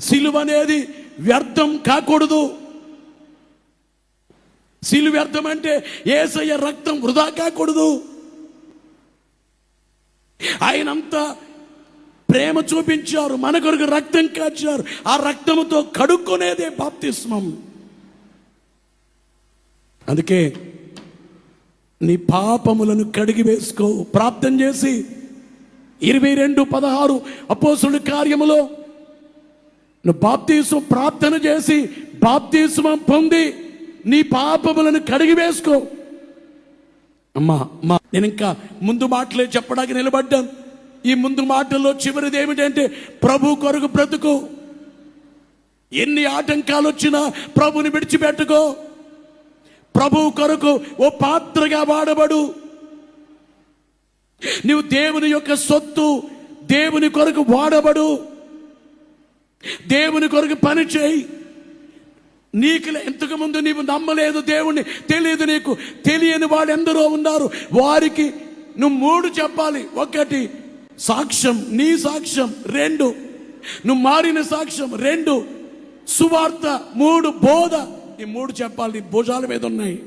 సిలువ అనేది వ్యర్థం కాకూడదు. సిలువ వ్యర్థం అంటే ఏసయ్య రక్తం వృధా కాకూడదు. ఆయనంతా ప్రేమ చూపించారు మన కొరకు రక్తం కాచారు. ఆ రక్తముతో కడుక్కునేదే బాప్తిస్మం. అందుకే నీ పాపములను కడిగి వేసుకో. ప్రాప్తం చేసి ఇరవై రెండు పదహారు అపోసుడు కార్యములో నువ్వు బాప్తీసం ప్రార్థన చేసి బాప్తీసం పొంది నీ పాపములను కడిగి వేసుకో. అమ్మా అమ్మా నేను ఇంకా ముందు మాటలే చెప్పడానికి నిలబడ్డాను. ఈ ముందు మాటల్లో చివరిది ఏమిటంటే ప్రభు కొరకు బ్రతుకు. ఎన్ని ఆటంకాలు వచ్చినా ప్రభుని విడిచిపెట్టుకో. ప్రభు కొరకు ఓ పాత్రగా వాడబడు. నీవు దేవుని యొక్క సొత్తు దేవుని కొరకు వాడబడు. దేవుని కొరకు పని చేయి. నీకు ఇంతకు ముందు నీవు నమ్మలేదు దేవుణ్ణి. తెలియదు నీకు. తెలియని వాడు ఎందరో ఉన్నారు. వారికి నువ్వు మూడు చెప్పాలి. ఒకటి సాక్ష్యం. నీ సాక్ష్యం. రెండు నువ్వు మారిన సాక్ష్యం. రెండు సువార్త. మూడు బోధ. ఈ మూడు చెప్పాలి. నీ భుజాల మీద ఉన్నాయి.